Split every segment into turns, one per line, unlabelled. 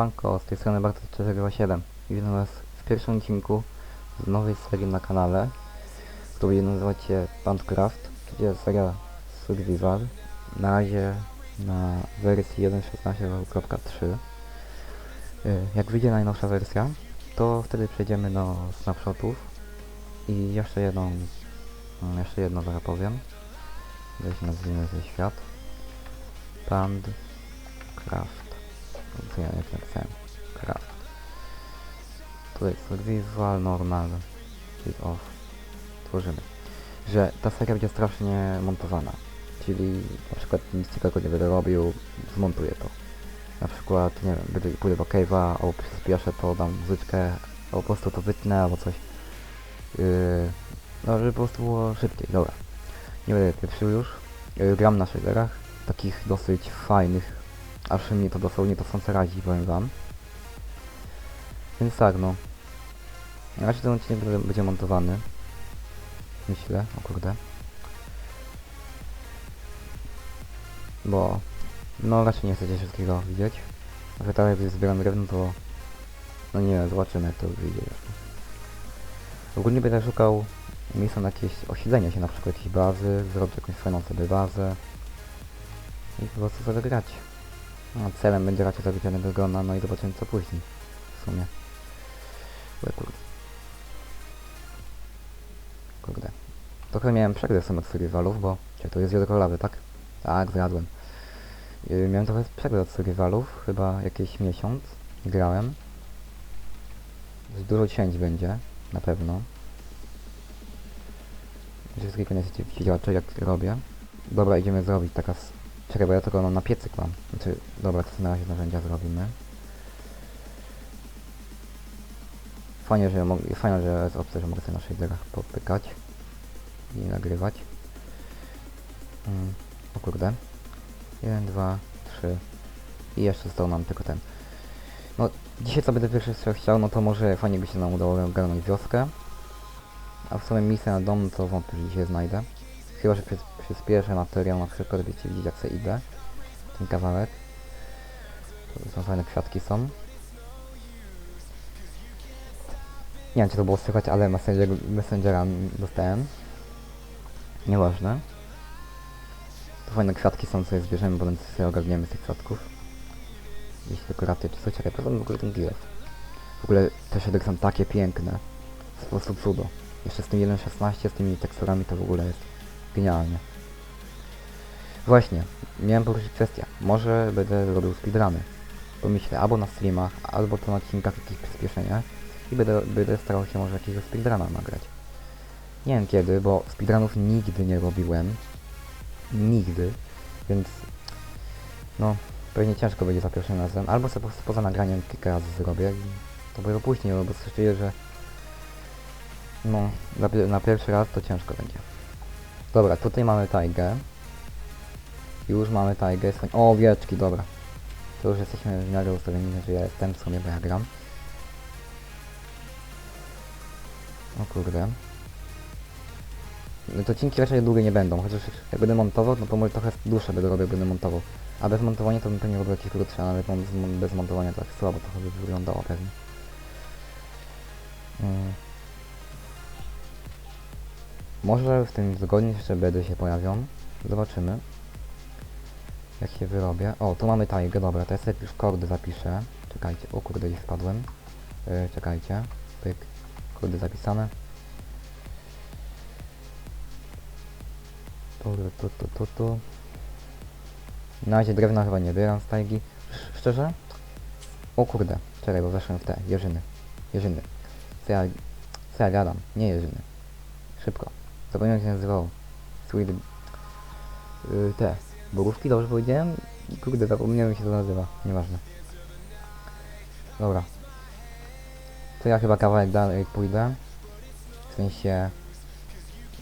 Siemanko, z tej strony Bartek 407 i witam was w pierwszym odcinku z nowej serii na kanale, która będzie nazywać się Bandcraft, czyli seria Survival, na razie na wersji 1.16.3 Y, Jak wyjdzie najnowsza wersja, to wtedy przejdziemy do snapshotów. I jeszcze jedną, mm, jeszcze jedno zaraz powiem, weź nazwijmy ten świat, Bandcraft. Ja jak napisałem? Craft. Tu jest survival, normal, czyli off. Tworzymy. Że ta seria będzie strasznie montowana. Czyli na przykład nic ciekawego nie będę robił, zmontuję to. Na przykład, nie wiem, będę pójdę do cave'a, albo przyspieszę to, dam muzyczkę, albo po prostu to wytnę, albo coś. Yy, no, żeby po prostu było szybciej, dobra. Nie będę pieprzył już. Yy, gram na shaderach, takich dosyć fajnych, aż mnie to dosłownie to słońce razi, powiem wam. Więc tak, no. Na razie ten odcinek będzie- montowany. Myślę, o kurde. Bo, no raczej nie chcecie wszystkiego widzieć. Ale tak jak zbieram drewno, to... No nie wiem, zobaczymy jak to wyjdzie. Ogólnie będę szukał miejsca na jakieś osiedlenie się, na przykład jakiejś bazy, zrobić jakąś fajną sobie bazę. I po prostu sobie grać. No, celem będzie raczej zabić jednego gona, no i zobaczymy co później. W sumie. Ue, kurde. Kurde. Trochę miałem przegrę w sumie od survivalów, bo... Czekaj, to jest lawy, tak? Tak, zjadłem. Yy, miałem trochę przegrę od survivalów, chyba jakieś miesiąc. Grałem. Dużo cięć będzie, na pewno. Wszystkiego nie chcecie widzieć, jak robię. Dobra, idziemy zrobić taka... Czekaj, bo ja tylko no, na piecyk mam. Znaczy, dobra, to na razie narzędzia zrobimy. Fajnie, że, fajnie, że jest opcja, że mogę sobie na shaderach popykać i nagrywać. Mm, o kurde. 1, 2, 3 i jeszcze został nam tylko ten. No, dzisiaj co będę pierwszy co chciał, no to może fajnie by się nam udało ogarnąć wioskę. A w sumie misję na dom to wątpię, że dzisiaj znajdę. Chyba, że przy, przyspieszę materiał, na przykład będziecie widzieć jak sobie idę. Ten kawałek. To są fajne kwiatki są. Nie wiem czy to było słychać, ale messenger, messengera dostałem. Nieważne. To fajne kwiatki są, co je zbierzemy, potem sobie ogarniemy z tych kwiatków. Jakieś dekoracje czy coś, czekaj, potem w ogóle ten gilew. W ogóle te shaders są takie piękne. Po prostu cudo. Jeszcze z tym 1.16, z tymi teksturami to w ogóle jest genialnie. Właśnie, miałem poruszyć kwestię. Może będę robił speedruny. Pomyślę, albo na streamach, albo to na odcinkach jakichś przyspieszeniach. I będę, będę starał się może jakiegoś speedruna nagrać. Nie wiem kiedy, bo speedrunów nigdy nie robiłem. Nigdy. Więc... No, pewnie ciężko będzie za pierwszym razem. Albo sobie po prostu poza nagraniem kilka razy zrobię i to będzie później, bo coś że... No, na, na pierwszy raz to ciężko będzie. Dobra, tutaj mamy tajgę. Już mamy tajgę. swoń- O, wieczki, dobra. To już jesteśmy w miarę ustawieni, że ja jestem w sumie, bo ja gram. O kurde. No to odcinki raczej długie nie będą, chociaż jak będę montował, no to może trochę dłuższe będę robił, będę montował. A bez montowania to bym pewnie robił jakieś krótsze, ale mon- z mon- bez montowania tak słabo trochę by wyglądało pewnie. Mm. Może w tym tygodniu jeszcze będę się pojawią. Zobaczymy. Jak się wyrobię. O, tu mamy tajgę, dobra, to ja sobie już kordy zapiszę. Czekajcie, o kurde, gdzieś wpadłem. Yy, czekajcie. Pyk. Kordy zapisane. Tu, tu, tu, tu, tu. Na razie drewna chyba nie bieram z tajgi. Sz- Szczerze? O kurde, czekaj, bo weszłem w te jeżyny. Jeżyny. Co ja, co ja gadam? Nie jeżyny. Szybko. Zapomniałem jak się nazywało. Sweet... Yy, te. Borówki, dobrze powiedziałem? Kurde, zapomniałem się to nazywa. Nieważne. Dobra. To ja chyba kawałek dalej pójdę. W sensie...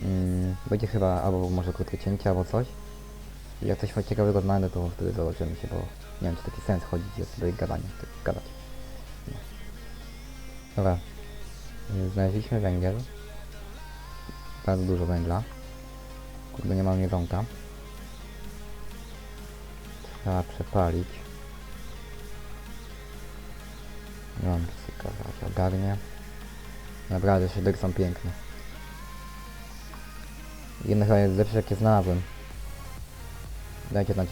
Mm, będzie chyba albo może krótkie cięcie, albo coś. I Jak coś ciekawego znajdę, to wtedy zobaczymy się, bo nie wiem, czy taki sens chodzić jest sobie gadanie, tak gadać. No. Dobra. Znaleźliśmy węgiel. Bardzo dużo węgla. Kurde, nie mam jedzonka. Trzeba przepalić. Nie mam psyka, zaraz ogarnie. Naprawdę, szydery są piękne. Jedne chyba jest lepsze, jakie znalazłem. Dajcie znać,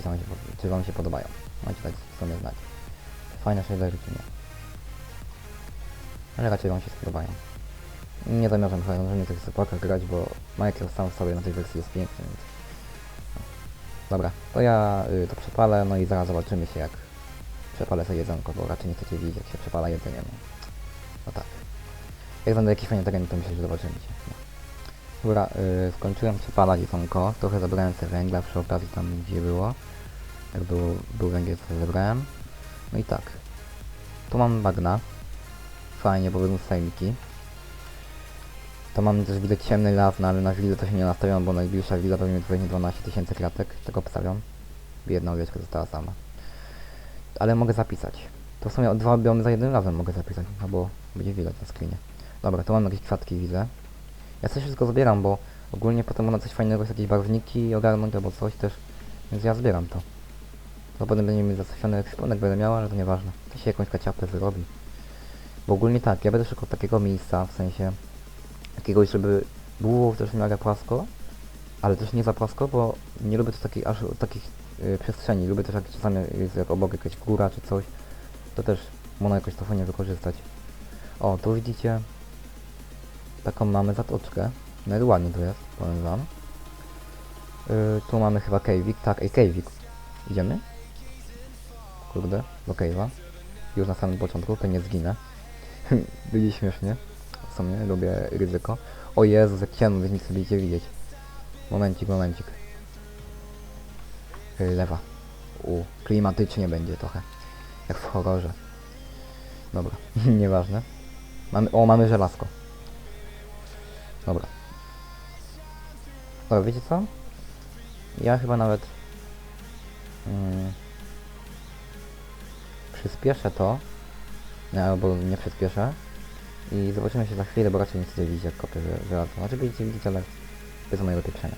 czy wam się, podobają. Macie dać sobie znać. Fajne shadery, czy nie. Ale raczej wam się spodobają. Nie zamierzam chyba na żadnych tych grać, bo Minecraft sam w sobie na tej wersji jest piękny, więc... Dobra, to ja y, to przepalę, no i zaraz zobaczymy się jak przepalę sobie jedzonko, bo raczej nie chcecie widzieć jak się przepala jedzenie. No, no tak. Jak będę jakiś fajny teren, to myślę, że zobaczymy się. No. Dobra, y, skończyłem przepalać jedzonko, trochę zabrałem sobie węgla przy okazji tam gdzie było. Jak był, był węgiel, to zebrałem. No i tak. Tu mam bagna. Fajnie, bo będą sejmiki. To mam też widać ciemny las, no ale na willę to się nie nastawiam, bo najbliższa willa pewnie pewnie 12 tysięcy kratek, tego obstawiam. Jedna owieczka została sama. Ale mogę zapisać. To w sumie dwa biomy za jednym razem mogę zapisać, albo będzie widać na screenie. Dobra, to mam jakieś kwiatki widzę. Ja coś wszystko zbieram, bo ogólnie potem można coś fajnego, jakieś barwniki ogarnąć albo coś też, więc ja zbieram to. To potem będzie mi zasyfiony ekwipunek będę miał, ale to nieważne. To się jakąś kaciapę wyrobi. Bo ogólnie tak, ja będę szukał takiego miejsca, w sensie jakiegoś, żeby było też miarę płasko, ale też nie za płasko, bo nie lubię też takich, aż takich y, przestrzeni. Lubię też jak czasami jest jak obok jakaś góra czy coś, to też można jakoś to fajnie wykorzystać. O, tu widzicie taką mamy zatoczkę. No i ładnie tu jest, powiem wam. Y, tu mamy chyba cave'ik, tak, ej cave'ik. Idziemy? Kurde, do cave'a. Już na samym początku, to nie zginę. Byli śmiesznie. Sumie lubię ryzyko. O Jezus, jak ciemno, więc nic sobie będziecie widzieć. Momencik, momencik. Y, Lewa. U, klimatycznie będzie trochę. Jak w horrorze. Dobra, nieważne. Mamy, o, mamy żelazko. Dobra. Dobra, wiecie co? Ja chyba nawet... Mm, przyspieszę to. Nie, albo nie przyspieszę. I zobaczymy się za chwilę, bo raczej nie chcecie widzieć jak kopię że- żelazo. Znaczy będziecie widzieć, ale bez mojego pieprzenia.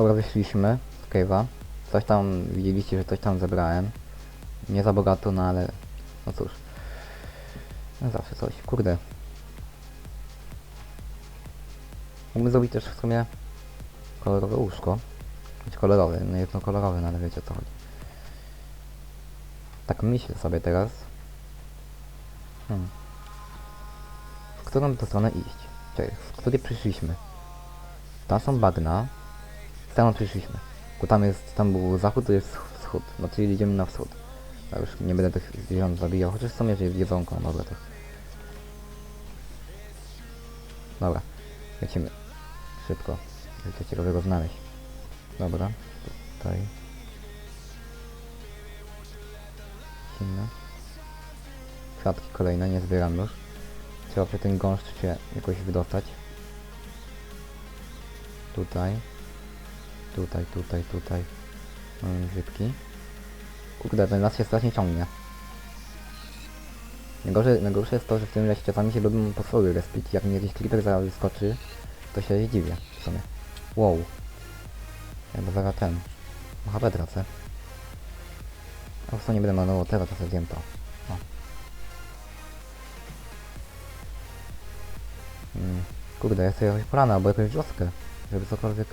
Dobra, wyszliśmy z cave'a. Coś tam, widzieliście, że coś tam zebrałem. Nie za bogato, no ale... No cóż. No zawsze coś. Kurde. Mógłbym zrobić też w sumie kolorowe łóżko. Być kolorowe, no jedno kolorowe, no ale wiecie o co chodzi. Tak myślę sobie teraz. Hmm. W którą to stronę iść? Czekaj, w której przyszliśmy? Tam są bagna. Tam przyszliśmy. Bo tam jest, tam był zachód, to jest wschód. No czyli idziemy na wschód. Ja już nie będę tych zwierząt zabijał, chociaż że jest jedzonko, no dobra to. Dobra, lecimy. Szybko. Coś ciekawego znaleźć. Dobra, tutaj. Silne. Kwiatki kolejne, nie zbieram już. Trzeba przy tym gąszcz się jakoś wydostać. Tutaj. Tutaj, tutaj, tutaj. Mamy grzybki. Kurde, ten las się strasznie ciągnie. Najgorsze, najgorsze jest to, że w tym lesie czasami się lubią potwory respić. Jak mi jakiś creeper zaraz wyskoczy, to się dziwię w sumie. Wow. Ja bo zaraz ten. No HP tracę. A prostu nie będę marnował teraz, to sobie zjem to. O. Mm. Kurde, ja sobie jakąś plana albo jakąś wioskę, żeby cokolwiek...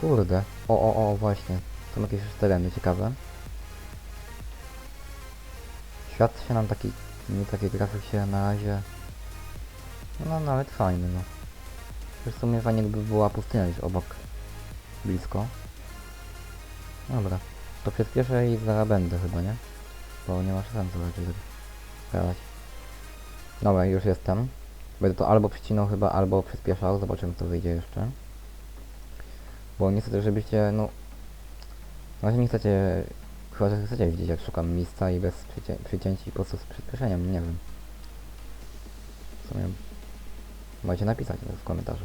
Kurde. O, o, o, właśnie. Są jakieś już tereny ciekawe. Świat się nam taki... Nie taki grafik się na razie... No nawet fajny, no. W sumie fajnie jakby była pustynia gdzieś obok. Blisko. Dobra. To przyspieszę i zaraz będę chyba, nie? Bo nie ma sensu raczej tak grać. Dobra, już jestem. Będę to albo przycinał chyba, albo przyspieszał. Zobaczymy co wyjdzie jeszcze. Bo niestety, żebyście, no... Właśnie nie chcecie... Chyba, że chcecie widzieć jak szukam miejsca i bez przycię przycięć i po prostu z przyspieszeniem, nie wiem. W sumie... Możecie napisać w komentarzu.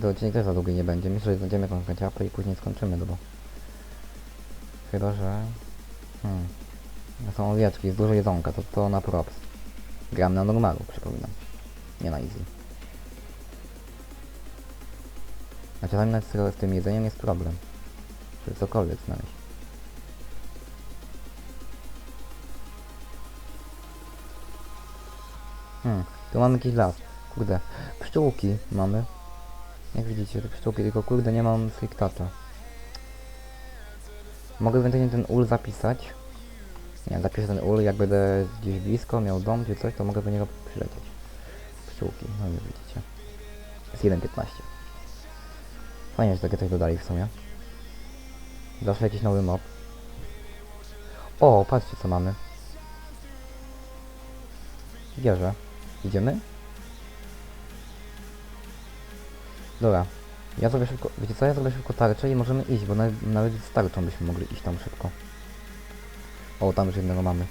To odcinek też za długi nie będzie. Myślę, że znajdziemy jakąś kanciapę i później skończymy, no bo... Chyba, że... Hmm. Są owieczki, jest dużo jedzonka, to to na props. Gram na normalu, przypominam. Nie na easy. A czasami nawet z, tym jedzeniem jest problem. Żeby cokolwiek znaleźć. Hmm, tu mamy jakiś las. Kurde, pszczółki mamy. Jak widzicie, te pszczółki, tylko kurde nie mam fliktacza. Mogę ewentualnie ten ul zapisać. Nie, zapiszę ten ul, jak będę gdzieś blisko, miał dom czy coś, to mogę do niego przylecieć. Pszczółki, no już widzicie. Jest 1.15. Fajnie, że coś dodali w sumie. Zawsze jakiś nowy mob. O, patrzcie co mamy. Wierzę. Idziemy? Dobra. Ja zrobię szybko, wiecie co, ja zrobię szybko tarczę i możemy iść, bo nawet, nawet z tarczą byśmy mogli iść tam szybko. O, tam już jednego mamy.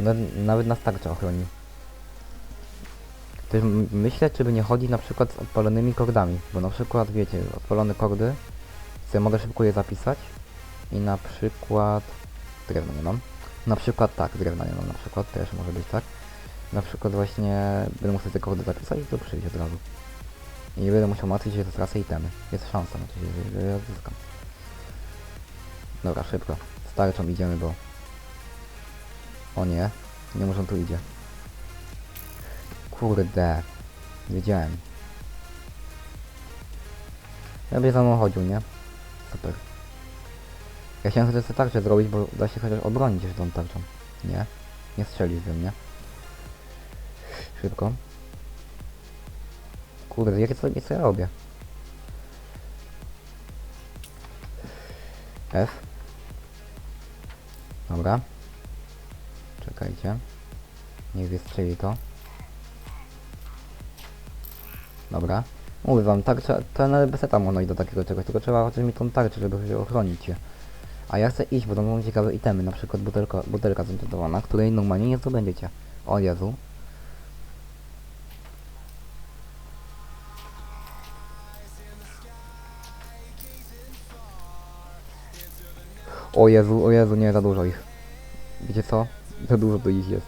Nawet, nawet nas tarcza ochroni. Też myślę, czy by nie chodzić na przykład z odpalonymi kordami, bo na przykład, wiecie, odpalone kordy, sobie mogę szybko je zapisać i na przykład... Drewno nie mam. Na przykład tak, drewna nie mam na przykład, też może być tak. Na przykład właśnie będę musiał te kordy zapisać i to przyjść od razu. I nie będę musiał martwić się, że stracę itemy. Jest szansa na to, że, że ja zyskam. Dobra, szybko. Z tarczą idziemy, bo... O nie, nie on tu idzie. Kurde. Wiedziałem. Ja by za mną chodził, nie? Super. Ja chciałem chociaż tę tarczę zrobić, bo da się chociaż obronić się tą tarczą. Nie? Nie strzelisz mnie. Szybko. Kurde, jakie co, co ja robię? F. Dobra. Czekajcie. Niech wystrzeli to. Dobra. Mówię wam, tarcza, to nawet bez iść do takiego czegoś, tylko trzeba chociaż mi tą tarczę, żeby się ochronić się. A ja chcę iść, bo to są ciekawe itemy, na przykład butelka, butelka zentytowana, której normalnie nie zdobędziecie. O Jezu. O Jezu, o Jezu, nie, za dużo ich. Wiecie co? Za dużo tu ich jest.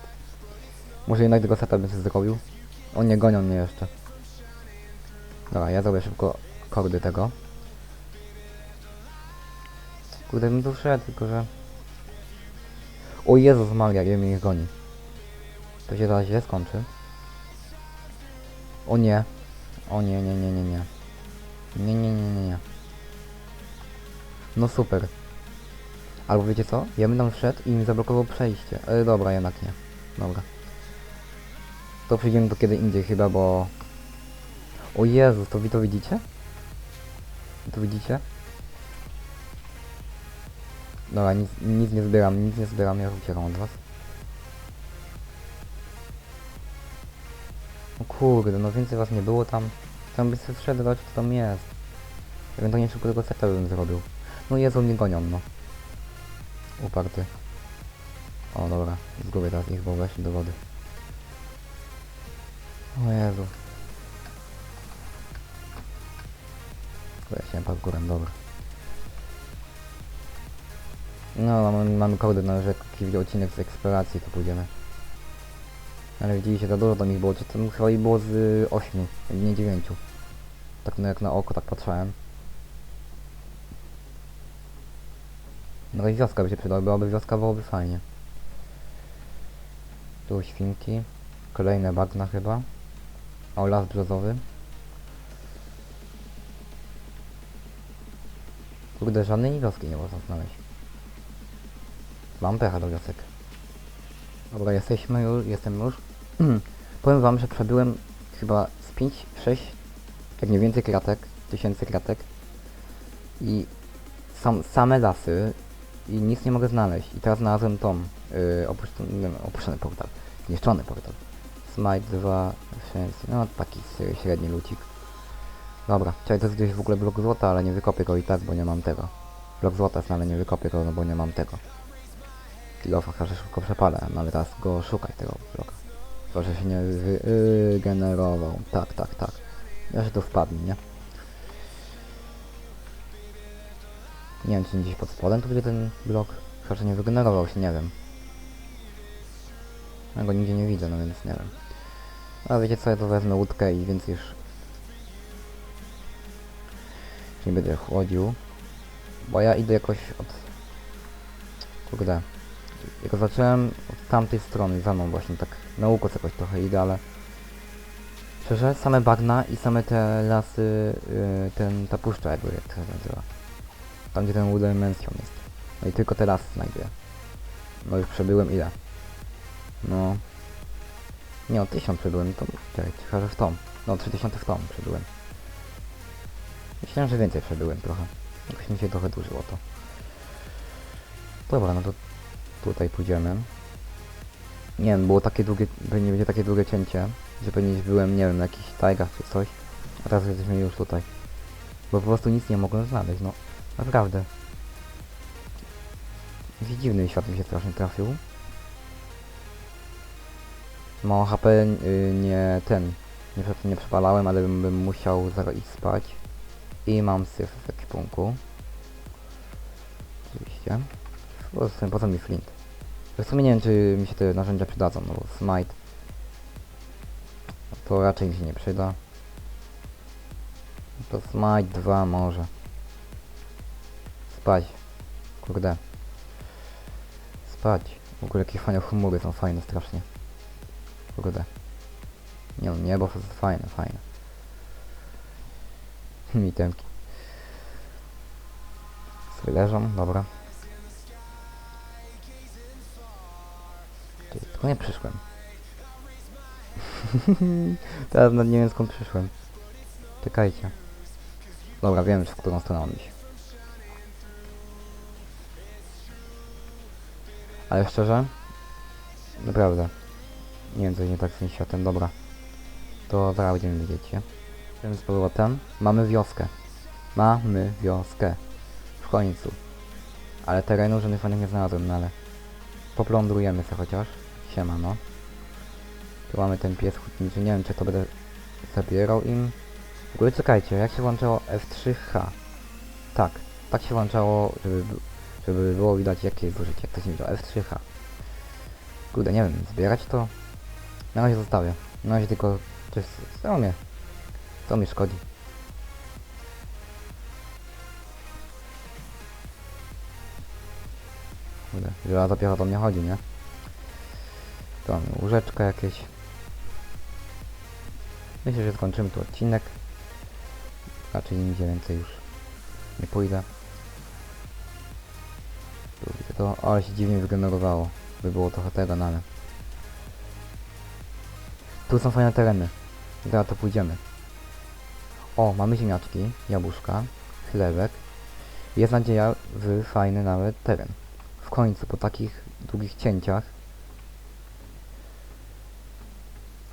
Może jednak tego seta bym sobie zrobił? O nie, gonią mnie jeszcze. Dobra, ja zrobię szybko kordy tego. Kurde, bym tu wszedł, tylko że... O Jezus Maria, ile mnie ich goni. To się zaraz źle skończy. O nie. O nie, nie, nie, nie, nie. Nie, nie, nie, nie, nie. No super. Albo wiecie co? Ja bym tam wszedł i mi zablokował przejście. E, dobra, jednak nie. Dobra. To przyjdziemy do kiedy indziej chyba, bo... O Jezus, to wy to widzicie? To widzicie? Dobra, nic, nic nie zbieram, nic nie zbieram, ja uciekam od was. O kurde, no więcej was nie było tam. Tam by sobie wszedł, co tam jest. Ewentualnie szybko tego seta bym zrobił. No Jezu, mnie gonią, no. Uparty. O dobra, zgubię teraz ich, bo weszli do wody. O Jezu. Wyjaśniłem parkurem, dobra. No, mamy, mamy kody na rzekę, jakiś odcinek z eksploracji, to pójdziemy. Ale widzieliście, za dużo tam ich było, czy tam chyba ich było z 8, nie 9. Tak no jak na oko, tak patrzałem. No i wioska by się przydała, byłaby wioska, byłoby fajnie. Tu świnki. Kolejne bagna chyba. O, las brzozowy. Kurde, żadnej wioski nie można znaleźć. Mam pecha do wiosek. Dobra, jesteśmy już, jestem już. Powiem wam, że przebyłem chyba z 5, 6, jak nie więcej kratek, tysięcy kratek i sam, same lasy i nic nie mogę znaleźć. I teraz znalazłem tą, yy, opuszczony, opuszczony portal, zniszczony portal. Smite 2, 6, no taki średni lucik. Dobra, to jest gdzieś w ogóle blok złota, ale nie wykopię go i tak, bo nie mam tego. Blok złota ale nie wykopię go, no bo nie mam tego. Kilofa, każę szybko przepalę, no ale teraz go szukaj tego bloka. Proszę się nie wygenerował. Tak, tak, tak. Ja się to wpadnie, nie? Nie wiem, czy gdzieś pod spodem tu będzie ten blok. Chyba, że nie wygenerował się, nie wiem. Ja go nigdzie nie widzę, no więc nie wiem. Ale wiecie co, ja to wezmę łódkę i więc już... Nie będę chłodził. Bo ja idę jakoś od... Kurde. Jak zacząłem od tamtej strony, za mną właśnie tak na ukos jakoś trochę idę, ale... Szczerze, same bagna i same te lasy, yy, ten, ta puszcza jakby, jak to się nazywa. Tam gdzie ten Wooden Mansion jest. No i tylko te lasy znajduję. No już przebyłem ile? No... Nie, o 1000 przebyłem, to... Czekaj, że w tom. No, 3000 w tom przebyłem. Myślałem, że więcej przebyłem trochę. Jakoś mi się trochę dłużyło to. Dobra, no to tutaj pójdziemy. Nie wiem, było takie długie, pewnie będzie takie długie cięcie, że pewnie byłem, nie wiem, na jakichś tajgach czy coś. A teraz jesteśmy już tutaj. Bo po prostu nic nie mogłem znaleźć, no. Naprawdę. Jakiś dziwny świat mi się strasznie trafił. Mało HP y, nie ten, nie, nie przepalałem, ale bym, bym musiał zaraz iść spać. I mam syf w ekwipunku. Oczywiście. Po co, po co mi flint? W sumie nie wiem, czy mi się te narzędzia przydadzą, no bo smite to raczej mi się nie przyda. To smite 2 może. Spać. Kurde. Spać. W ogóle jakie fajne chmury są fajne strasznie. Kurde. Nie no, niebo to jest fajne, fajne. Mitemki. Sobie leżą, dobra. Ty, tylko nie przyszłem. Teraz nawet nie wiem skąd przyszłem. Czekajcie. Dobra, wiem w którą stronę mam iść. Ale szczerze? Naprawdę. Nie wiem co nie tak z tym światem, dobra. To zaraz będziemy widzieć, nie? Tym z powrotem. Mamy wioskę. Mamy wioskę. W końcu. Ale terenu żadnych fajnych nie znalazłem, no ale... Poplądrujemy sobie chociaż. Siema, no. Tu mamy ten pies hutniczy, nie wiem czy to będę zabierał im. W ogóle czekajcie, jak się włączało F3H? Tak, tak się włączało, żeby, żeby było widać jakie jest zużycie, jak to się włącza F3H. Kurde, nie wiem, zbierać to? Na razie zostawię. Na razie tylko, to jest, co mnie, co mi szkodzi. Żelazo do mnie chodzi, nie? To mamy łóżeczka jakieś. Myślę, że skończymy tu odcinek. Raczej nigdzie więcej już nie pójdę. Tu widzę to, ale się dziwnie wygenerowało. By było trochę tego, no ale... Tu są fajne tereny. Teraz to pójdziemy. O, mamy ziemniaczki, jabłuszka, chlebek. Jest nadzieja w fajny nawet teren. W końcu, po takich długich cięciach,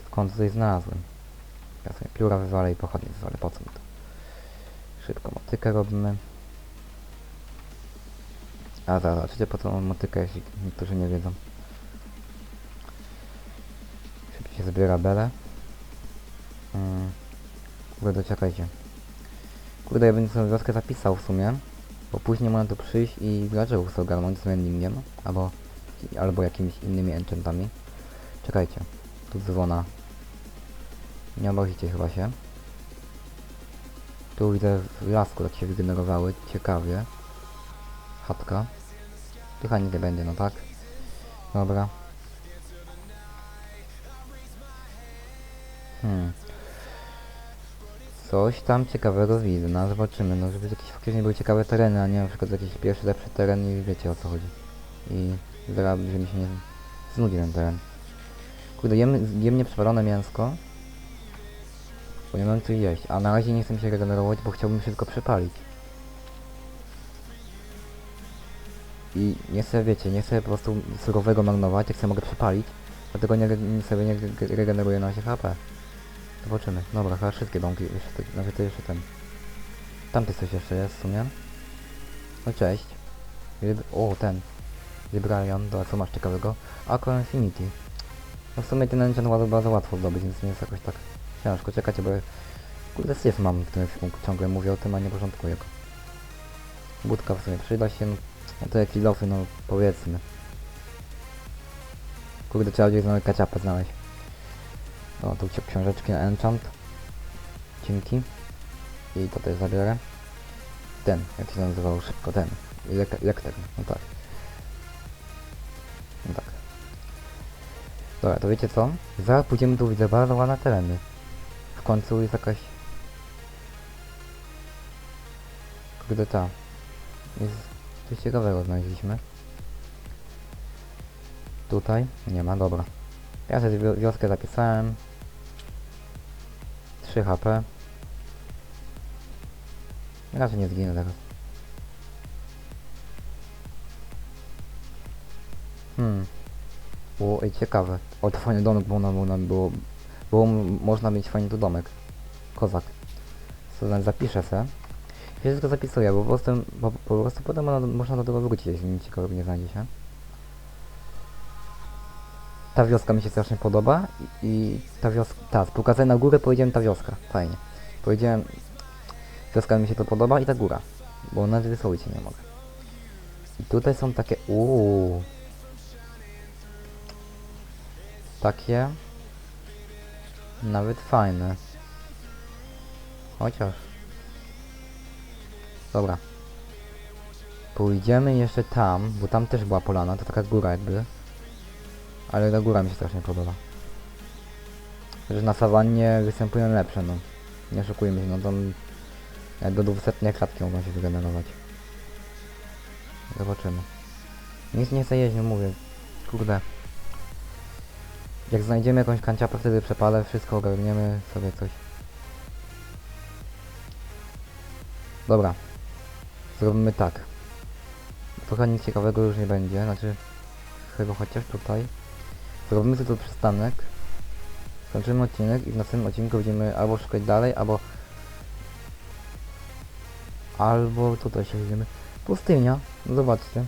w końcu coś znalazłem. Ja sobie pióra wywalę i pochodnie wywalę, po co mi to? Szybko motykę robimy. A zaraz, zobaczycie po co mam motykę, jeśli niektórzy nie wiedzą. Się zbiera belę. Mm. Kurde, czekajcie. Kurde, ja będę sobie wioskę zapisał w sumie. Bo później można tu przyjść i dlaczego sobie ogarnąć z wendingiem, albo, albo jakimiś innymi enchantami. Czekajcie, tu dzwona. Nie obrazicie chyba się. Tu widzę w lasku tak się wygenerowały, ciekawie. Chatka. Tu nie będzie, no tak? Dobra. Hmm. Coś tam ciekawego widzę, no zobaczymy, no żeby jakieś faktycznie były ciekawe tereny, a nie na przykład jakiś pierwszy lepszy teren i wiecie o co chodzi. I zaraz, że mi się nie znudzi ten teren. Kurde, jem, jem nieprzepalone mięsko. Bo nie mam co jeść, a na razie nie chcę się regenerować, bo chciałbym wszystko przepalić. I nie chcę, wiecie, nie chcę po prostu surowego marnować, jak chcę mogę przepalić. Dlatego nie, sobie nie re- regeneruję na się HP. Zobaczymy. Dobra, chyba wszystkie domki, jeszcze, te- znaczy to jeszcze ten. Tamty coś jeszcze jest w sumie. No cześć. Lib o, ten. Librarian, dobra, co masz ciekawego? Aqua Infinity. No w sumie ten enchant bardzo, łatwo zdobyć, więc nie jest jakoś tak ciężko. Czekajcie, bo... Kurde, syf mam w tym filmu, ciągle mówię o tym, a nie porządkuję go. Budka w sumie przyda się, no, no to jak kilofy, no powiedzmy. Kurde, trzeba gdzieś znaleźć kaciapę znaleźć. O, tu ksi- książeczki na enchant. Dzięki. I to też zabiorę. Ten, jak się nazywał szybko, ten. Lek lekter, no tak. No tak. Dobra, to wiecie co? Zaraz pójdziemy tu, widzę bardzo ładne tereny. W końcu jest jakaś... Kurde ta. Jest coś ciekawego znaleźliśmy. Tutaj? Nie ma, dobra. Ja sobie wio- wioskę zapisałem. 3 HP. Raczej nie zginę teraz. Hmm. Było ej, ciekawe. O, to fajny domek, bo nam, nam było... Było można mieć fajny tu domek. Kozak. Co zapiszę se. Ja wszystko zapisuję, bo po prostu, bo, po prostu potem można, do tego wrócić, jeśli nic ciekawego nie znajdzie się. Ta wioska mi się strasznie podoba i, ta wioska, ta, z pokazania na górę powiedziałem ta wioska, fajnie. Powiedziałem, wioska mi się to podoba i ta góra, bo nawet wysłowić się nie mogę. I tutaj są takie, uuu, takie, nawet fajne. Chociaż. Dobra. Pójdziemy jeszcze tam, bo tam też była polana, to taka góra jakby. Ale ta góra mi się strasznie podoba. Że na sawannie występują lepsze, no. Nie oszukujmy się, no tam... Do 200 klatki mogą się wygenerować. Zobaczymy. Nic nie chcę jeść, nie mówię. Kurde. Jak znajdziemy jakąś kanciapę, wtedy przepalę, wszystko ogarniemy sobie coś. Dobra. Zrobimy tak. Trochę nic ciekawego już nie będzie, znaczy... Chyba chociaż tutaj. Zrobimy sobie tu przystanek. Skończymy odcinek i w następnym odcinku będziemy albo szukać dalej, albo... Albo tutaj się idziemy. Pustynia. No zobaczcie.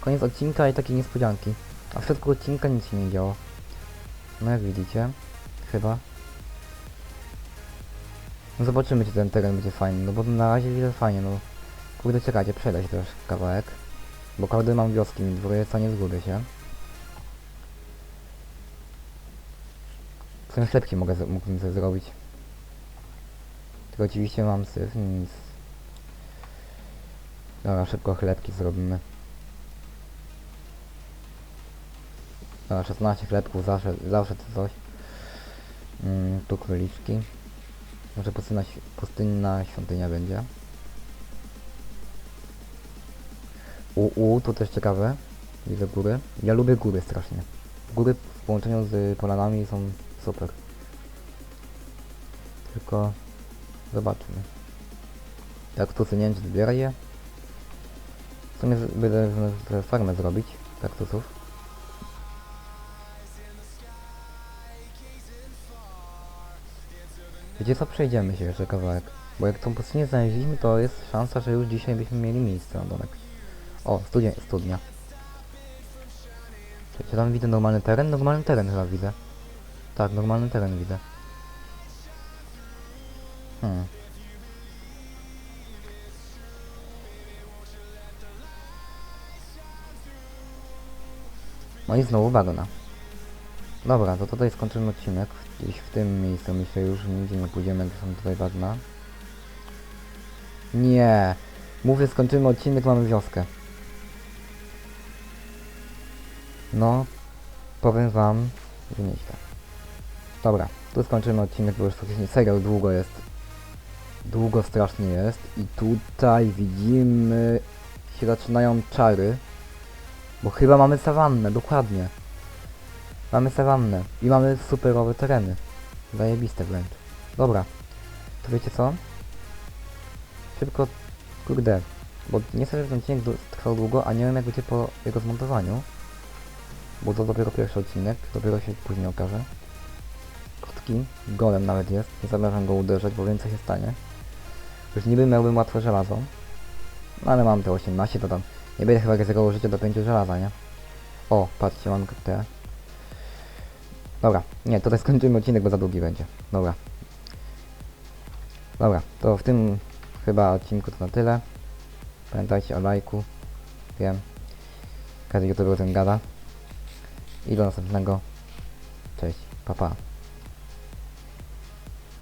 Koniec odcinka i takie niespodzianki. A w środku odcinka nic się nie działo. No jak widzicie. Chyba. No zobaczymy, czy ten teren będzie fajny, no bo na razie widzę fajnie, no. Kurde, czekajcie, przejdę się też kawałek. Bo każdy mam wioski, mi dwoje, co nie zgubię się. W chlebki mogę, mógłbym zrobić. Tylko oczywiście mam syf, nic. Dobra, szybko chlebki zrobimy. Dobra, 16 chlebków, zawsze, zawsze to coś. Mm, tu króliczki. Może pustynna, świ- pustynna świątynia będzie. U, u, to też ciekawe. Widzę góry. Ja lubię góry strasznie. Góry w połączeniu z polanami są super. Tylko zobaczmy. Kaktusy nie wiem czy zbiorę je. W sumie będę farmę zrobić kaktusów. Wiecie co, przejdziemy się jeszcze kawałek. Bo jak tą pustynię znaleźliśmy, to jest szansa, że już dzisiaj byśmy mieli miejsce na domek. O, studnia, studnia. Czy tam widzę normalny teren? Normalny teren chyba widzę. Tak, normalny teren widzę. Hmm. No i znowu bagna. Dobra, to tutaj skończymy odcinek. Gdzieś w tym miejscu myślę już nigdzie nie pójdziemy, jak są tutaj bagna. Nie. Mówię skończymy odcinek, mamy wioskę. No, powiem wam, że nieźle. Dobra, tu skończymy odcinek, bo już faktycznie serial długo jest. Długo strasznie jest. I tutaj widzimy się zaczynają czary. Bo chyba mamy sawannę, dokładnie. Mamy sawannę i mamy superowe tereny. Zajebiste wręcz. Dobra. To wiecie co? Szybko, kurde, bo nie chcę, żeby ten odcinek trwał długo, a nie wiem jak będzie po jego zmontowaniu. Bo to dopiero pierwszy odcinek, dopiero się później okaże. Krótki, golem nawet jest, nie zamierzam go uderzać, bo więcej się stanie. Już niby miałbym łatwe żelazo, no ale mam te 18, to tam nie będę chyba ryzykował życie do 5 żelaza, nie? O, patrzcie, mam te. Dobra, nie, tutaj skończymy odcinek, bo za długi będzie. Dobra. Dobra, to w tym chyba odcinku to na tyle. Pamiętajcie o lajku. Wiem. Każdy youtuber o tym gada. I do następnego. Cześć. Pa pa.